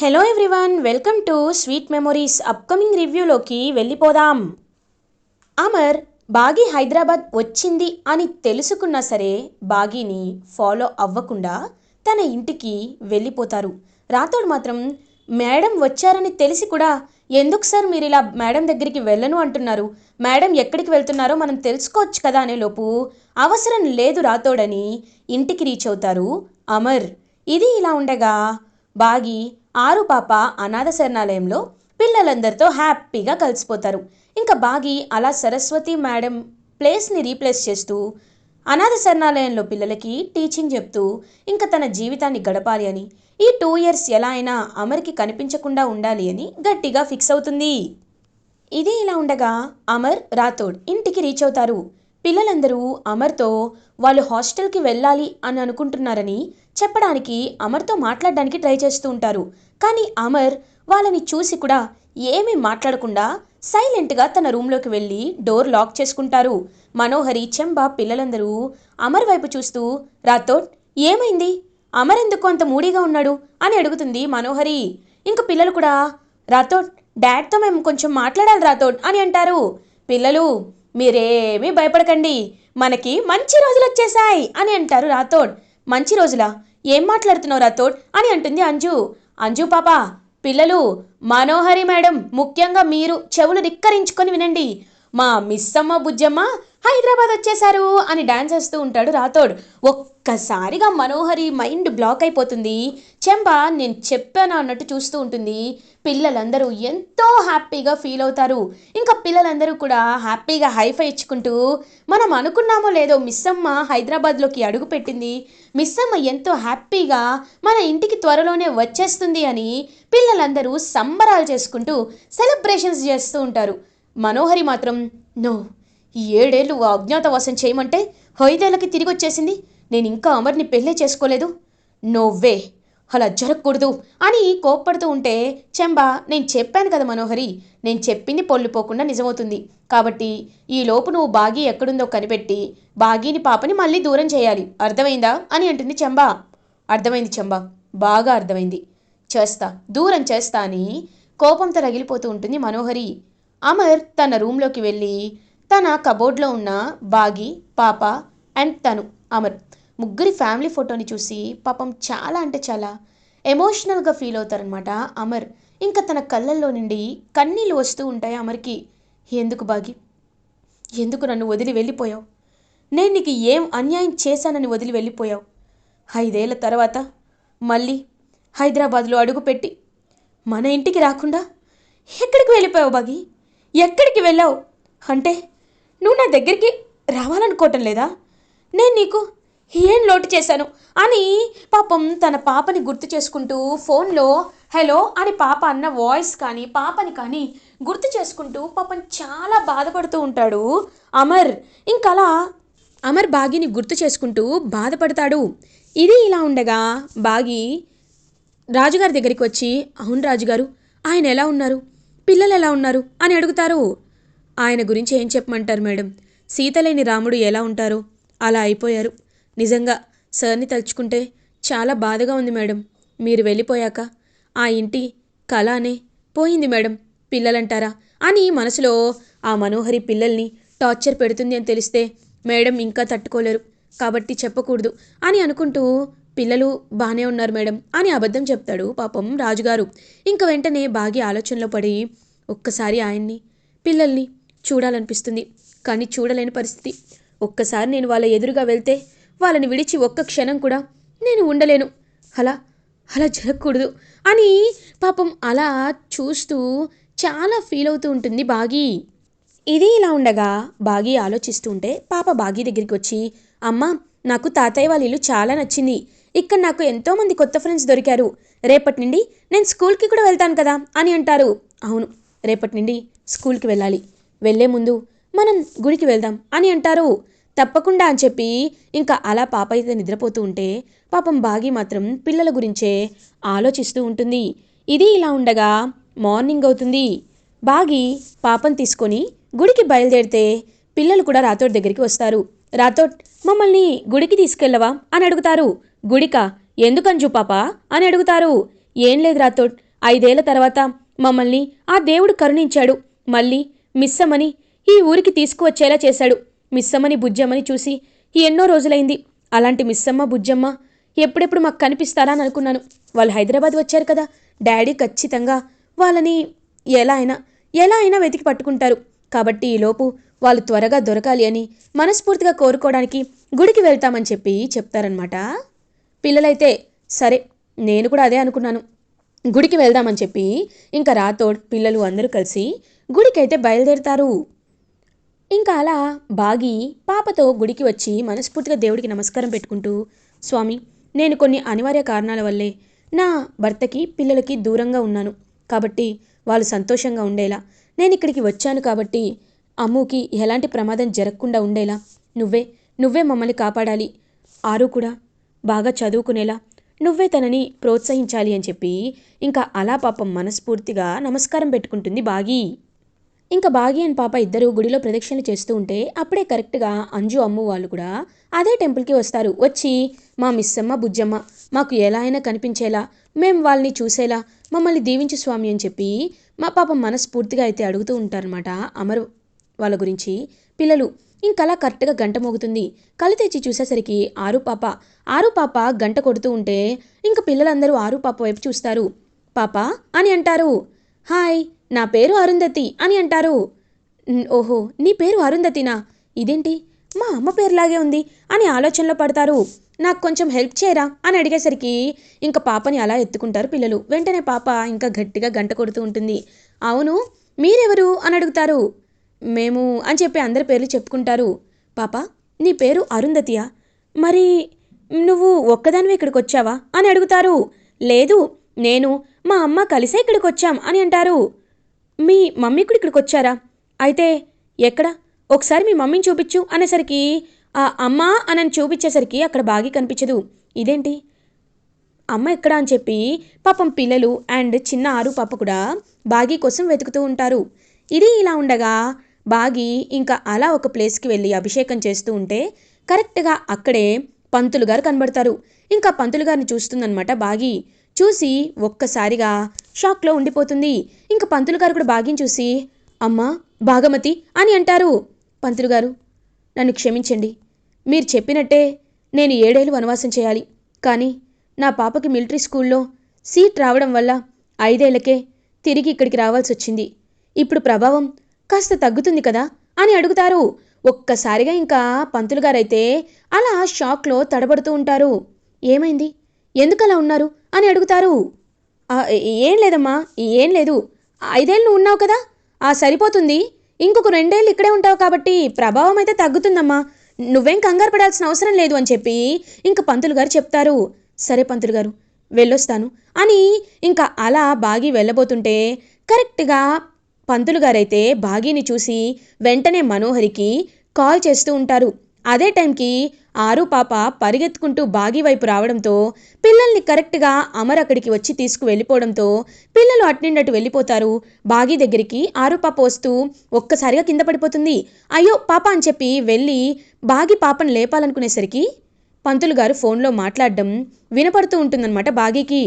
Hello everyone welcome to sweet memories upcoming రివ్యూలోకి వెళ్ళిపోదాం. అమర్ బాగీ హైదరాబాద్ వచ్చింది అని తెలుసుకున్నా సరే బాగీని ఫాలో అవ్వకుండా తన ఇంటికి వెళ్ళిపోతారు. రాతోడు మాత్రం మేడం వచ్చారని తెలిసి కూడా ఎందుకు సార్ మీరు ఇలా మేడం దగ్గరికి వెళ్ళను అంటున్నారు? మేడం ఎక్కడికి వెళ్తున్నారో మనం తెలుసుకోవచ్చు కదా అనే లోపు అవసరం లేదు రాతోడని ఇంటికి రీచ్ అవుతారు అమర్. ఇది ఇలా ఉండగా బాగి ఆరు పాప అనాథ శరణాలయంలో పిల్లలందరితో హ్యాపీగా కలిసిపోతారు. ఇంకా బాగి అలా సరస్వతి మేడం ప్లేస్ని రీప్లేస్ చేస్తూ అనాథ శరణాలయంలో పిల్లలకి టీచింగ్ చెప్తూ ఇంకా తన జీవితాన్ని గడపాలి అని ఈ టూ ఇయర్స్ ఎలా అయినా అమర్కి కనిపించకుండా ఉండాలి అని గట్టిగా ఫిక్స్ అవుతుంది. ఇది ఇలా ఉండగా అమర్ రాథోడ్ ఇంటికి రీచ్ అవుతారు. పిల్లలందరూ అమర్తో వాళ్ళు హాస్టల్కి వెళ్ళాలి అని అనుకుంటున్నారని చెప్పడానికి అమర్తో మాట్లాడడానికి ట్రై చేస్తూ ఉంటారు. కానీ అమర్ వాళ్ళని చూసి కూడా ఏమీ మాట్లాడకుండా సైలెంట్గా తన రూమ్లోకి వెళ్ళి డోర్ లాక్ చేసుకుంటారు. మనోహరి చెంబ పిల్లలందరూ అమర్ వైపు చూస్తూ రాథోడ్ ఏమైంది? అమర్ ఎందుకు అంత మూడీగా ఉన్నాడు? అని అడుగుతుంది మనోహరి. ఇంక పిల్లలు కూడా రాథోడ్ డాడ్తో మేము కొంచెం మాట్లాడాలి రాథోడ్ అని అంటారు. పిల్లలు మీరేమీ భయపడకండి మనకి మంచి రోజులు వచ్చేసాయి అని అంటారు రాథోడ్. మంచి రోజులా? ఏం మాట్లాడుతున్నావు రాథోడ్? అని అంటుంది అంజు. అంజు పాప పిల్లలు మనోహరి మేడం ముఖ్యంగా మీరు చెవులు దిక్కరించుకొని వినండి. మా మిస్సమ్మ బుజ్జమ్మ హైదరాబాద్ వచ్చేశారు అని డాన్స్ వేస్తూ ఉంటాడు రాథోడ్. ఒక్కసారిగా మనోహరి మైండ్ బ్లాక్ అయిపోతుంది. చెంబ నేను చెప్పాను అన్నట్టు చూస్తూ ఉంటుంది. పిల్లలందరూ ఎంతో హ్యాపీగా ఫీల్ అవుతారు. ఇంకా పిల్లలందరూ కూడా హ్యాపీగా హైఫై ఇచ్చుకుంటూ మనం అనుకున్నామో లేదో మిస్సమ్మ హైదరాబాద్లోకి అడుగుపెట్టింది మిస్సమ్మ ఎంతో హ్యాపీగా మన ఇంటికి త్వరలోనే వచ్చేస్తుంది అని పిల్లలందరూ సంబరాలు చేసుకుంటూ సెలబ్రేషన్స్ చేస్తూ ఉంటారు. మనోహరి మాత్రం నో ఈ ఏడేళ్ళు అజ్ఞాతవాసం చేయమంటే ఐదేళ్ళకి తిరిగి వచ్చేసింది. నేను ఇంకా అమర్ని పెళ్ళే చేసుకోలేదు. నోవే అలా జరగకూడదు అని కోప్పడుతూ ఉంటే చెంబా నేను చెప్పాను కదా మనోహరి నేను చెప్పింది పొల్లిపోకుండా నిజమవుతుంది. కాబట్టి ఈ లోపు నువ్వు బాగీ ఎక్కడుందో కనిపెట్టి బాగీని పాపని మళ్ళీ దూరం చేయాలి. అర్థమైందా? అని అంటుంది చెంబా. అర్థమైంది చెంబా. బాగా అర్థమైంది. చేస్తా దూరం చేస్తా అని కోపంతో రగిలిపోతూ ఉంటుంది మనోహరి. అమర్ తన రూంలోకి వెళ్ళి తన కబోర్డ్లో ఉన్న బాగి పాప అండ్ తను అమర్ ముగ్గురి ఫ్యామిలీ ఫోటోని చూసి పాపం చాలా అంటే చాలా ఎమోషనల్గా ఫీల్ అవుతారనమాట అమర్. ఇంకా తన కళ్ళల్లో నుండి కన్నీళ్ళు వస్తూ ఉంటాయి అమర్కి. ఎందుకు బాగి? ఎందుకు నన్ను వదిలి వెళ్ళిపోయావు? నేను నీకు ఏం అన్యాయం చేశానని వదిలి వెళ్ళిపోయావు? ఐదేళ్ళ తర్వాత మళ్ళీ హైదరాబాద్లో అడుగుపెట్టి మన ఇంటికి రాకుండా ఎక్కడికి వెళ్ళిపోయావు బాగి? ఎక్కడికి వెళ్ళావు? అంటే నువ్వు నా దగ్గరికి రావాలనుకోవటం లేదా? నేను నీకు ఏం లోటు చేశాను? అని పాపం తన పాపని గుర్తు చేసుకుంటూ ఫోన్లో హలో అని పాప అన్న వాయిస్ కానీ పాపని కానీ గుర్తు చేసుకుంటూ పాపం చాలా బాధపడుతూ ఉంటాడు అమర్. ఇంకలా అమర్ బాగిని గుర్తు చేసుకుంటూ బాధపడతాడు. ఇది ఇలా ఉండగా బాగి రాజుగారి దగ్గరికి వచ్చి అవును రాజుగారు ఆయన ఎలా ఉన్నారు? పిల్లలు ఎలా ఉన్నారు? అని అడుగుతారు. ఆయన గురించి ఏం చెప్పమంటారు మేడం? సీతలేని రాముడు ఎలా ఉంటారో? అలా అయిపోయారు. నిజంగా సార్ని తలుచుకుంటే చాలా బాధగా ఉంది మేడం. మీరు వెళ్ళిపోయాక ఆ ఇంటి కళానే పోయింది మేడం. పిల్లలంటారా? అని మనసులో ఆ మనోహరి పిల్లల్ని టార్చర్ పెడుతుంది అని తెలిస్తే మేడం ఇంకా తట్టుకోలేరు. కాబట్టి చెప్పకూడదు అని అనుకుంటూ పిల్లలు బాగానే ఉన్నారు మేడం అని అబద్ధం చెప్తాడు పాపం రాజుగారు. ఇంక వెంటనే బాగి ఆలోచనలో పడి ఒక్కసారి ఆయన్ని పిల్లల్ని చూడాలనిపిస్తుంది. కానీ చూడలేని పరిస్థితి. ఒక్కసారి నేను వాళ్ళ ఎదురుగా వెళ్తే వాళ్ళని విడిచి ఒక్క క్షణం కూడా నేను ఉండలేను. అలా అలా జరగకూడదు అని పాపం అలా చూస్తూ చాలా ఫీల్ అవుతూ ఉంటుంది బాగి. ఇది ఇలా ఉండగా బాగి ఆలోచిస్తూ ఉంటే పాప బాగి దగ్గరికి వచ్చి అమ్మ నాకు తాతయ్య వాళ్ళ ఇల్లు చాలా నచ్చింది. ఇక్కడ నాకు ఎంతోమంది కొత్త ఫ్రెండ్స్ దొరికారు. రేపటి నుండి నేను స్కూల్కి కూడా వెళ్తాను కదా అని అంటారు. అవును రేపటి నుండి స్కూల్కి వెళ్ళాలి. వెళ్ళే ముందు మనం గుడికి వెళ్దాం అని అంటారు. తప్పకుండా అని చెప్పి ఇంకా అలా పాప అయితే నిద్రపోతూ ఉంటే పాపం బాగి మాత్రం పిల్లల గురించే ఆలోచిస్తూ ఉంటుంది. ఇది ఇలా ఉండగా మార్నింగ్ అవుతుంది. బాగి పాపం తీసుకొని గుడికి బయలుదేరితే పిల్లలు కూడా రాథోడ్ దగ్గరికి వస్తారు. రాథోడ్ మమ్మల్ని గుడికి తీసుకెళ్ళవా? అని అడుగుతారు. గుడికా? ఎందుకంజు పాప? అని అడుగుతారు. ఏం లేదు రాథోడ్ ఐదేళ్ళ తర్వాత మమ్మల్ని ఆ దేవుడు కరుణించాడు. మళ్ళీ మిస్సమ్మని ఈ ఊరికి తీసుకువచ్చేలా చేశాడు. మిస్సమ్మని బుజ్జమ్మని చూసి ఎన్నో రోజులైంది. అలాంటి మిస్సమ్మ బుజ్జమ్మ ఎప్పుడెప్పుడు మాకు కనిపిస్తారా అని అనుకున్నాను. వాళ్ళు హైదరాబాద్ వచ్చారు కదా. డాడీ ఖచ్చితంగా వాళ్ళని ఎలా అయినా ఎలా అయినా వెతికి పట్టుకుంటారు. కాబట్టి ఈలోపు వాళ్ళు త్వరగా దొరకాలి అని మనస్ఫూర్తిగా కోరుకోవడానికి గుడికి వెళ్తామని చెప్పి చెప్తారనమాట పిల్లలైతే సరే నేను కూడా అదే అనుకున్నాను. గుడికి వెళ్దామని చెప్పి ఇంకా రాతోడ్ పిల్లలు అందరూ కలిసి గుడికైతే బయలుదేరుతారు. ఇంకా అలా బాగి పాపతో గుడికి వచ్చి మనస్ఫూర్తిగా దేవుడికి నమస్కారం పెట్టుకుంటూ స్వామి నేను కొన్ని అనివార్య కారణాల వల్లే నా భర్తకి పిల్లలకి దూరంగా ఉన్నాను. కాబట్టి వాళ్ళు సంతోషంగా ఉండేలా. నేను ఇక్కడికి వచ్చాను కాబట్టి అమ్ముకి ఎలాంటి ప్రమాదం జరగకుండా ఉండేలా. నువ్వే నువ్వే మమ్మల్ని కాపాడాలి. ఆరు కూడా బాగా చదువుకునేలా. నువ్వే తనని ప్రోత్సహించాలి అని చెప్పి ఇంకా అలా పాపం మనస్ఫూర్తిగా నమస్కారం పెట్టుకుంటుంది బాగి. ఇంకా బాగి అండ్ పాప ఇద్దరు గుడిలో ప్రదక్షిణలు చేస్తూ ఉంటే అప్పుడే కరెక్ట్గా అంజు అమ్ము వాళ్ళు కూడా అదే టెంపుల్కి వస్తారు. వచ్చి మా మిస్సమ్మ బుజ్జమ్మ మాకు ఎలా అయినా కనిపించేలా మేము వాళ్ళని చూసేలా మమ్మల్ని దీవించు స్వామి అని చెప్పి మా పాప మనస్ఫూర్తిగా అయితే అడుగుతూ ఉంటారనమాట అమరు వాళ్ళ గురించి. పిల్లలు ఇంకలా కరెక్ట్గా గంట మోగుతుంది. కళ్ళు తెచ్చి చూసేసరికి ఆరు పాప. ఆరు పాప గంట కొడుతూ ఉంటే ఇంక పిల్లలందరూ ఆరు పాప వైపు చూస్తారు. పాప అని అంటారు. హాయ్ నా పేరు అరుంధతి అని అంటారు. ఓహో నీ పేరు అరుంధతినా? ఇదేంటి? మా అమ్మ పేరులాగే ఉంది అని ఆలోచనలో పడతారు. నాకు కొంచెం హెల్ప్ చేయరా? అని అడిగేసరికి ఇంకా పాపని అలా ఎత్తుకుంటారు పిల్లలు. వెంటనే పాప ఇంకా గట్టిగా గంట కొడుతూ ఉంటుంది. అవును మీరెవరు? అని అడుగుతారు. మేము అని చెప్పి అందరి పేర్లు చెప్పుకుంటారు. పాప నీ పేరు అరుంధతియా? మరి నువ్వు ఒక్కదానివి ఇక్కడికి వచ్చావా అని అడుగుతారు. లేదు నేను మా అమ్మ కలిసే ఇక్కడికి వచ్చాం అని అంటారు. మీ మమ్మీ కూడా ఇక్కడికి వచ్చారా అయితే ఎక్కడ? ఒకసారి మీ మమ్మీని చూపించు అనేసరికి ఆ అమ్మ అని చూపించేసరికి అక్కడ బాగా కనిపించదు. ఇదేంటి? అమ్మ ఎక్కడ? అని చెప్పి పాపం పిల్లలు అండ్ చిన్న ఆరు పాప కూడా బాగీ కోసం వెతుకుతూ ఉంటారు. ఇది ఇలా ఉండగా బాగి ఇంకా అలా ఒక ప్లేస్కి వెళ్ళి అభిషేకం చేస్తూ ఉంటే కరెక్ట్గా అక్కడే పంతులు గారు కనబడతారు. ఇంకా పంతులు గారిని చూస్తుందన్నమాట బాగి. చూసి ఒక్కసారిగా షాక్లో ఉండిపోతుంది. ఇంకా పంతులు గారు కూడా బాగిని చూసి అమ్మా భాగమతి అని అంటారు పంతులు గారు. నన్ను క్షమించండి. మీరు చెప్పినట్టే నేను ఏడేళ్ళు వనవాసం చేయాలి. కానీ నా పాపకి మిలిటరీ స్కూల్లో సీట్ రావడం వల్ల ఐదేళ్ళకే తిరిగి ఇక్కడికి రావాల్సి వచ్చింది ఇప్పుడు ప్రభావం కాస్త తగ్గుతుంది కదా అని అడుగుతారు. ఒక్కసారిగా ఇంకా పంతులు గారైతే అలా షాక్లో తడబడుతూ ఉంటారు. ఏమైంది? ఎందుకలా ఉన్నారు? అని అడుగుతారు. ఏం లేదమ్మా ఏం లేదు. ఐదేళ్ళు నువ్వు ఉన్నావు కదా? ఆ సరిపోతుంది. ఇంకొక రెండేళ్ళు ఇక్కడే ఉంటావు కాబట్టి ప్రభావం అయితే తగ్గుతుందమ్మా. నువ్వేం కంగారు పడాల్సిన అవసరం లేదు అని చెప్పి ఇంక పంతులు గారు చెప్తారు. సరే పంతులు గారు వెళ్ళొస్తాను అని ఇంకా అలా బాగి వెళ్ళబోతుంటే కరెక్ట్గా పంతులు గారైతే బాగీని చూసి వెంటనే మనోహరికి కాల్ చేస్తూ ఉంటారు. అదే టైంకి ఆరు పాప పరిగెత్తుకుంటూ బాగి వైపు రావడంతో పిల్లల్ని కరెక్ట్గా అమర్ అక్కడికి వచ్చి తీసుకు వెళ్ళిపోవడంతో పిల్లలు అట్నిండటు వెళ్ళిపోతారు. బాగి దగ్గరికి ఆరు పాప వస్తూ ఒక్కసారిగా కింద పడిపోతుంది. అయ్యో పాప అని చెప్పి వెళ్ళి బాగి పాపను లేపాలనుకునేసరికి పంతులు గారు ఫోన్లో మాట్లాడడం వినపడుతూ ఉంటుందన్నమాట బాగీకి.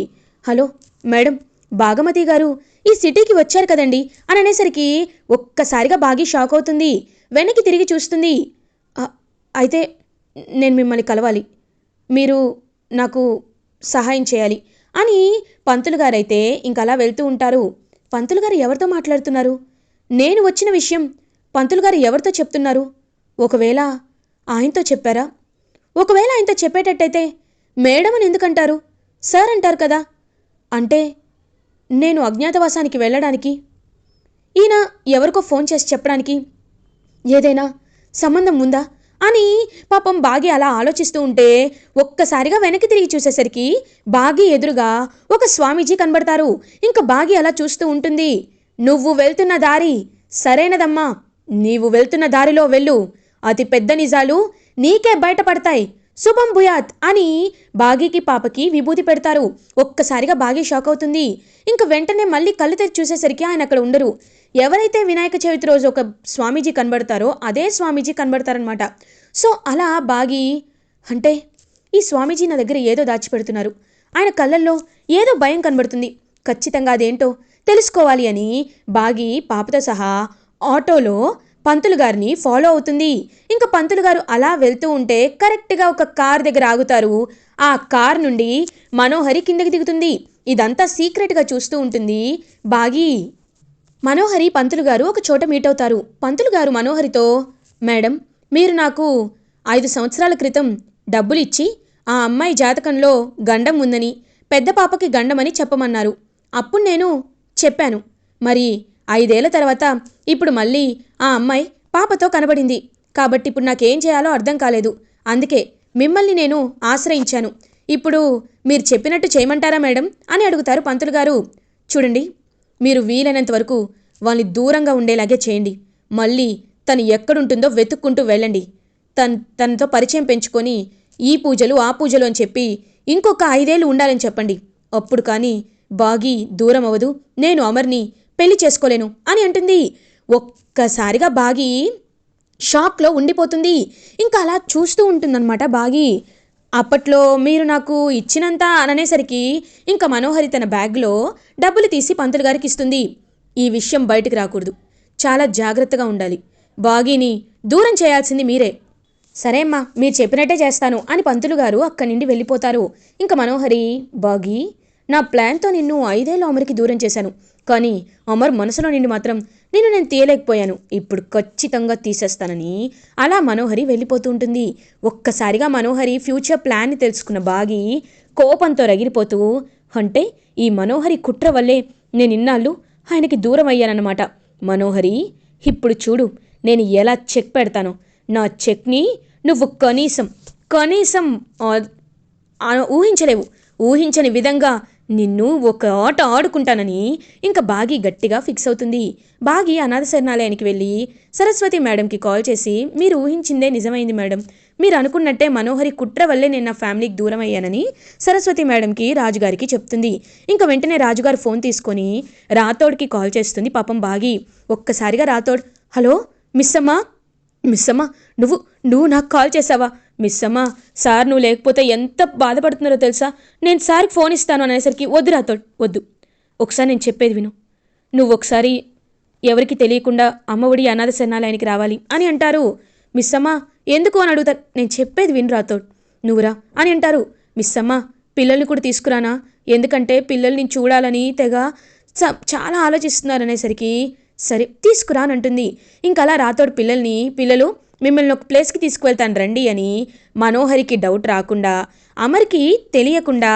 హలో మేడం భాగమతి గారు ఈ సిటీకి వచ్చారు కదండి? అని అనేసరికి ఒక్కసారిగా బాగి షాక్ అవుతుంది. వెనక్కి తిరిగి చూస్తుంది. అయితే నేను మిమ్మల్ని కలవాలి. మీరు నాకు సహాయం చేయాలి. అని పంతులు గారైతే ఇంకలా వెళ్తూ ఉంటారు. పంతులు గారు ఎవరితో మాట్లాడుతున్నారు? నేను వచ్చిన విషయం పంతులు గారు ఎవరితో చెప్తున్నారు? ఒకవేళ ఆయనతో చెప్పారా? ఒకవేళ ఆయనతో చెప్పేటట్టయితే మేడం అని ఎందుకంటారు? సార్ అంటారు కదా. అంటే నేను అజ్ఞాతవాసానికి వెళ్ళడానికి? ఈయన ఎవరికో ఫోన్ చేసి చెప్పడానికి? ఏదైనా సంబంధం ఉందా? అని పాపం బాగి అలా ఆలోచిస్తూ ఉంటే ఒక్కసారిగా వెనక్కి తిరిగి చూసేసరికి బాగి ఎదురుగా ఒక స్వామీజీ కనబడతారు. ఇంకా బాగి అలా చూస్తూ ఉంటుంది. నువ్వు వెళ్తున్న దారి సరైనదమ్మా. నీవు వెళ్తున్న దారిలో వెళ్ళు. అతి పెద్ద నిజాలు నీకే బయటపడతాయి. శుభం భూయాత్ అని బాగీకి పాపకి విభూతి పెడతారు. ఒక్కసారిగా బాగీ షాక్ అవుతుంది. ఇంక వెంటనే మళ్ళీ కళ్ళు తెరిచి చూసేసరికి ఆయన అక్కడ ఉండరు. ఎవరైతే వినాయక చవితి రోజు ఒక స్వామీజీ కనబడతారో అదే స్వామీజీ కనబడతారనమాట సో అలా బాగి అంటే ఈ స్వామీజీ నా దగ్గర ఏదో దాచిపెడుతున్నారు. ఆయన కళ్ళల్లో ఏదో భయం కనబడుతుంది. ఖచ్చితంగా అదేంటో తెలుసుకోవాలి అని బాగి పాపతో సహా ఆటోలో పంతులు గారిని ఫాలో అవుతుంది. ఇంకా పంతులు గారు అలా వెళ్తూ ఉంటే కరెక్ట్గా ఒక కార్ దగ్గర ఆగుతారు. ఆ కార్ నుండి మనోహరి కిందకి దిగుతుంది. ఇదంతా సీక్రెట్గా చూస్తూ ఉంటుంది. బాగి మనోహరి పంతులు గారు ఒక చోట మీట్ అవుతారు. పంతులు గారు మనోహరితో మేడం మీరు నాకు ఐదు సంవత్సరాల క్రితం డబ్బులు ఇచ్చి ఆ అమ్మాయి జాతకంలో గండం ఉందని పెద్ద పాపకి గండమని చెప్పమన్నారు. అప్పుడు నేను చెప్పాను. మరి ఐదేళ్ళ తర్వాత ఇప్పుడు మళ్ళీ ఆ అమ్మాయి పాపతో కనబడింది. కాబట్టి ఇప్పుడు నాకేం చేయాలో అర్థం కాలేదు. అందుకే మిమ్మల్ని నేను ఆశ్రయించాను. ఇప్పుడు మీరు చెప్పినట్టు చేయమంటారా మేడం? అని అడుగుతారు పంతులు గారు. చూడండి మీరు వీలైనంత వరకు వాళ్ళని దూరంగా ఉండేలాగే చేయండి. మళ్ళీ తను ఎక్కడుంటుందో వెతుక్కుంటూ వెళ్ళండి. తన్ తనతో పరిచయం పెంచుకొని ఈ పూజలు ఆ పూజలు అని చెప్పి ఇంకొక ఐదేళ్ళు ఉండాలని చెప్పండి. అప్పుడు కానీ బాగి దూరం అవ్వదు నేను అమర్ని పెళ్ళి చేసుకోలేను అని అంటుంది. ఒక్కసారిగా బాగి షాక్లో ఉండిపోతుంది. ఇంకా అలా చూస్తూ ఉంటుందన్నమాట బాగి. అప్పట్లో మీరు నాకు ఇచ్చినంత అననేసరికి ఇంకా మనోహరి తన బ్యాగ్లో డబ్బులు తీసి పంతులు గారికి ఇస్తుంది. ఈ విషయం బయటకు రాకూడదు. చాలా జాగ్రత్తగా ఉండాలి. బాగీని దూరం చేయాల్సింది మీరే. సరే అమ్మా మీరు చెప్పినట్టే చేస్తాను అని పంతులు గారు అక్కడి నుండి వెళ్ళిపోతారు. ఇంకా మనోహరి బాగీ నా ప్లాన్తో నిన్ను ఐదేళ్ళు అమరికి దూరం చేశాను. కానీ అమర్ మనసులో నిన్ను మాత్రం నేను నేను తీయలేకపోయాను. ఇప్పుడు ఖచ్చితంగా తీసేస్తానని అలా మనోహరి వెళ్ళిపోతూ ఉంటుంది. ఒక్కసారిగా మనోహరి ఫ్యూచర్ ప్లాన్ని తెలుసుకున్న బాగి కోపంతో రగిలిపోతూ అంటే ఈ మనోహరి కుట్ర వల్లే నేను ఇన్నాళ్ళు ఆయనకి దూరం అయ్యానన్నమాట. మనోహరి ఇప్పుడు చూడు నేను ఎలా చెక్ పెడతానో. నా చెక్ని నువ్వు కనీసం కనీసం ఊహించలేవు. ఊహించని విధంగా నిన్ను ఒక ఆట ఆడుకుంటానని ఇంకా బాగి గట్టిగా ఫిక్స్ అవుతుంది. బాగి అనాథ శరణాలయానికి వెళ్ళి సరస్వతి మేడంకి కాల్ చేసి మీరు ఊహించిందే నిజమైంది మేడం. మీరు అనుకున్నట్టే మనోహరి కుట్ర వల్లే నేను నా ఫ్యామిలీకి దూరం అయ్యానని సరస్వతి మేడంకి రాజుగారికి చెప్తుంది. ఇంకా వెంటనే రాజుగారు ఫోన్ తీసుకొని రాథోడ్కి కాల్ చేస్తుంది పాపం బాగి. ఒక్కసారిగా రాతోడ్ హలో మిస్ అమ్మా మిస్ అమ్మా నువ్వు నువ్వు నాకు కాల్ చేసావా? మిస్ అమ్మా సార్ నువ్వు లేకపోతే ఎంత బాధపడుతున్నారో తెలుసా? నేను సార్కి ఫోన్ ఇస్తాను అనేసరికి వద్దు రాతో వద్దు. ఒకసారి నేను చెప్పేది విను. నువ్వు ఒకసారి ఎవరికి తెలియకుండా అమ్మఒడి అనాథ శరణాలయానికి రావాలి అని అంటారు. మిస్ అమ్మా ఎందుకు అని అడుగుతా నేను చెప్పేది విను రాతోడ్ నువ్వురా అని అంటారు. మిస్ అమ్మా పిల్లల్ని కూడా తీసుకురానా? ఎందుకంటే పిల్లల్ని చూడాలని తెగ చ- చాలా ఆలోచిస్తున్నారు అనేసరికి సరే తీసుకురా అని అంటుంది. ఇంకా అలా రాతోడు పిల్లల్ని పిల్లలు మిమ్మల్ని ఒక ప్లేస్కి తీసుకువెళ్తాను రండి అని మనోహరికి డౌట్ రాకుండా అమర్కి తెలియకుండా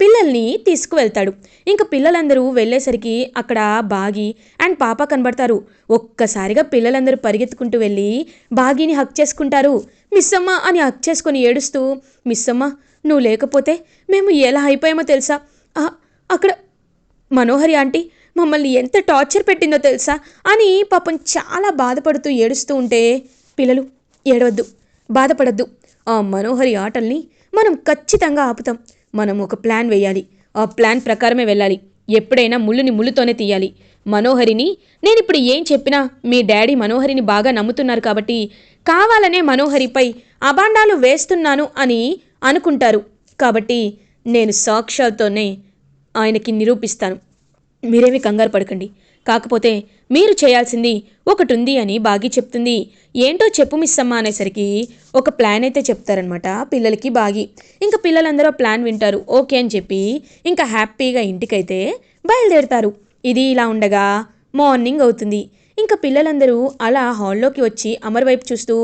పిల్లల్ని తీసుకువెళ్తాడు. ఇంకా పిల్లలందరూ వెళ్ళేసరికి అక్కడ బాగి అండ్ పాప కనబడతారు. ఒక్కసారిగా పిల్లలందరూ పరిగెత్తుకుంటూ వెళ్ళి బాగిని హక్ చేసుకుంటారు. మిస్సమ్మ అని హక్ చేసుకొని ఏడుస్తూ మిస్సమ్మ నువ్వు లేకపోతే మేము ఎలా అయిపోయామో తెలుసా? అక్కడ మనోహరి ఆంటీ మమ్మల్ని ఎంత టార్చర్ పెట్టిందో తెలుసా? అని పాపం చాలా బాధపడుతూ ఏడుస్తూ ఉంటే పిల్లలు ఏడవద్దు బాధపడద్దు. ఆ మనోహరి ఆటల్ని మనం ఖచ్చితంగా ఆపుతాం. మనం ఒక ప్లాన్ వేయాలి. ఆ ప్లాన్ ప్రకారమే వెళ్ళాలి. ఎప్పుడైనా ముళ్ళుని ముళ్ళుతోనే తీయాలి. మనోహరిని నేను ఇప్పుడు ఏం చెప్పినా మీ డాడీ మనోహరిని బాగా నమ్ముతున్నారు కాబట్టి కావాలనే మనోహరిపై అబాండాలు వేస్తున్నాను అని అనుకుంటారు. కాబట్టి నేను సాక్ష్యాలతోనే ఆయనకి నిరూపిస్తాను. మీరేమీ కంగారు పడకండి. కాకపోతే మీరు చేయాల్సింది ఒకటి ఉంది అని బాగి చెప్తుంది. ఏంటో చెప్పు మిస్సమ్మ అనేసరికి ఒక ప్లాన్ అయితే చెప్తారనమాట పిల్లలకి బాగి. ఇంకా పిల్లలందరూ ప్లాన్ వింటారు. ఓకే అని చెప్పి ఇంకా హ్యాపీగా ఇంటికైతే బయలుదేరుతారు. ఇది ఇలా ఉండగా మార్నింగ్ అవుతుంది. ఇంకా పిల్లలందరూ అలా హాల్లోకి వచ్చి అమర్ వైపు చూస్తూ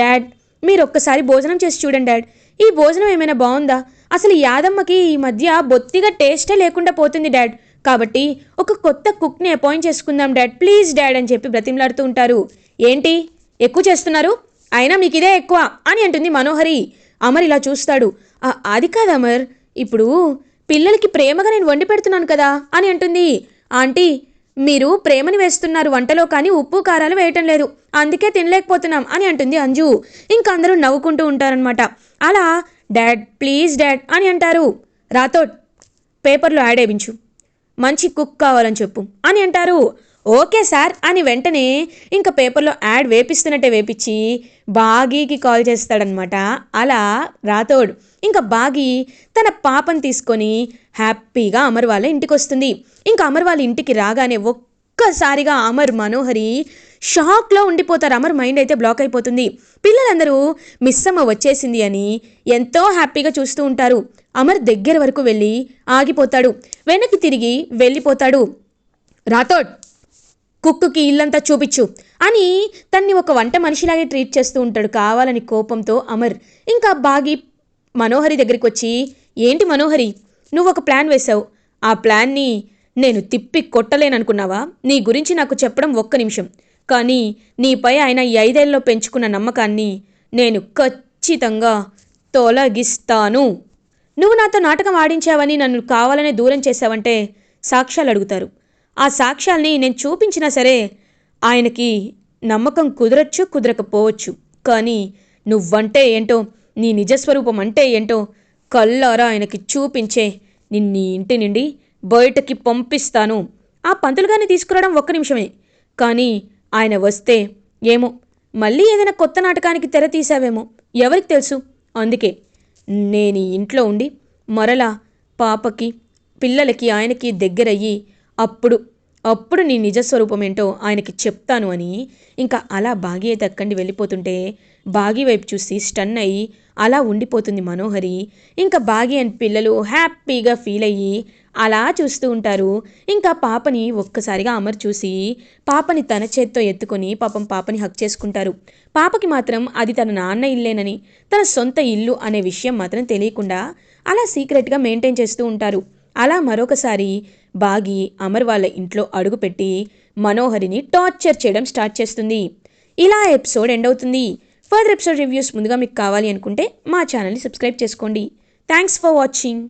డాడ్ మీరు ఒక్కసారి భోజనం చేసి చూడండి డాడ్. ఈ భోజనం ఏమైనా బాగుందా? అసలు యాదమ్మకి ఈ మధ్య బొత్తిగా టేస్టే లేకుండా పోతుంది డాడ్. కాబట్టి ఒక కొత్త కుక్ని అపాయింట్ చేసుకుందాం డాడ్. ప్లీజ్ డాడ్ అని చెప్పి బ్రతిమలాడుతూ ఉంటారు. ఏంటి? ఎక్కువ చేస్తున్నారు? అయినా మీకు ఇదే ఎక్కువ అని అంటుంది మనోహరి. అమర్ ఇలా చూస్తాడు. అది కాదు అమర్. ఇప్పుడు పిల్లలకి ప్రేమగా నేను వండి పెడుతున్నాను కదా అని అంటుంది. ఆంటీ మీరు ప్రేమని వేస్తున్నారు వంటలో కానీ ఉప్పు కారాలు వేయటం లేదు. అందుకే తినలేకపోతున్నాం అని అంటుంది అంజు. ఇంకా అందరూ నవ్వుకుంటూ ఉంటారనమాట అలా డాడ్ ప్లీజ్ డాడ్ అని అంటారు. రాతో పేపర్లో యాడ్ వేయించు మంచి కుక్ కావాలని చెప్పు. అని అంటారు. ఓకే సార్ అని వెంటనే ఇంకా పేపర్లో యాడ్ వేపిస్తున్నట్టే వేపించి బాగీకి కాల్ చేస్తాడనమాట అలా రాథోడ్ ఇంకా బాగి తన పాపను తీసుకొని హ్యాపీగా అమర్ వాళ్ళ ఇంటికి వస్తుంది ఇంకా అమర్ వాళ్ళ ఇంటికి రాగానే ఒక్కసారిగా అమర్ మనోహరి షాక్లో ఉండిపోతారు. అమర్ మైండ్ అయితే బ్లాక్ అయిపోతుంది. పిల్లలందరూ మిస్ అమ్మ వచ్చేసింది అని ఎంతో హ్యాపీగా చూస్తూ ఉంటారు. అమర్ దగ్గర వరకు వెళ్ళి ఆగిపోతాడు. వెనక్కి తిరిగి వెళ్ళిపోతాడు. రాథోడ్ కుక్కుకి ఇల్లంతా చూపించు అని తన్ని ఒక వంట మనిషిలాగే ట్రీట్ చేస్తూ ఉంటాడు. కావాలని కోపంతో అమర్ ఇంకా బాగి మనోహరి దగ్గరికి వచ్చి ఏంటి మనోహరి నువ్వు ఒక ప్లాన్ వేశావు. ఆ ప్లాన్ని నేను తిప్పి కొట్టలేననుకున్నావా? నీ గురించి నాకు చెప్పడం ఒక్క నిమిషం. కానీ నీపై ఆయన ఈ ఐదేళ్ళలో పెంచుకున్న నమ్మకాన్ని నేను ఖచ్చితంగా తొలగిస్తాను. నువ్వు నాతో నాటకం ఆడించావని నన్ను కావాలనే దూరం చేశావంటే సాక్ష్యాలు అడుగుతారు. ఆ సాక్ష్యాల్ని నేను చూపించినా సరే ఆయనకి నమ్మకం కుదరచ్చు కుదరకపోవచ్చు. కానీ నువ్వంటే ఏంటో నీ నిజస్వరూపం అంటే ఏంటో కళ్ళారా ఆయనకి చూపించే నిన్ను ఇంటి నుండి బయటకి పంపిస్తాను. ఆ పంతులుగాని తీసుకురావడం ఒక్క నిమిషమే. కానీ ఆయన వస్తే ఏమో మళ్ళీ ఏదైనా కొత్త నాటకానికి తెర తీసావేమో ఎవరికి తెలుసు? అందుకే నేను ఇంట్లో ఉండి మరలా పాపకి పిల్లలకి ఆయనకి దగ్గరయ్యి అప్పుడు అప్పుడు నీ నిజస్వరూపమేంటో ఆయనకి చెప్తాను అని ఇంకా అలా బాగి అయితే వెళ్ళిపోతుంటే బాగి వైపు చూసి స్టన్ అయ్యి అలా ఉండిపోతుంది మనోహరి. ఇంకా బాగి అండ్ పిల్లలు హ్యాపీగా ఫీల్ అయ్యి అలా చూస్తూ ఉంటారు. ఇంకా పాపని ఒక్కసారిగా అమర్ చూసి పాపని తన చేత్తో ఎత్తుకొని పాపం పాపని హక్ చేసుకుంటారు. పాపకి మాత్రం అది తన నాన్న ఇల్లేనని తన సొంత ఇల్లు అనే విషయం మాత్రం తెలియకుండా అలా సీక్రెట్గా మెయింటైన్ చేస్తూ ఉంటారు. అలా మరొకసారి బాగి అమర్ వాళ్ళ ఇంట్లో అడుగుపెట్టి మనోహరిని టార్చర్ చేయడం స్టార్ట్ చేస్తుంది. ఇలా ఎపిసోడ్ ఎండ్ అవుతుంది. ఫర్దర్ ఎపిసోడ్ రివ్యూస్ ముందుగా మీకు కావాలి అనుకుంటే మా ఛానల్ని సబ్స్క్రైబ్ చేసుకోండి. Thanks for watching.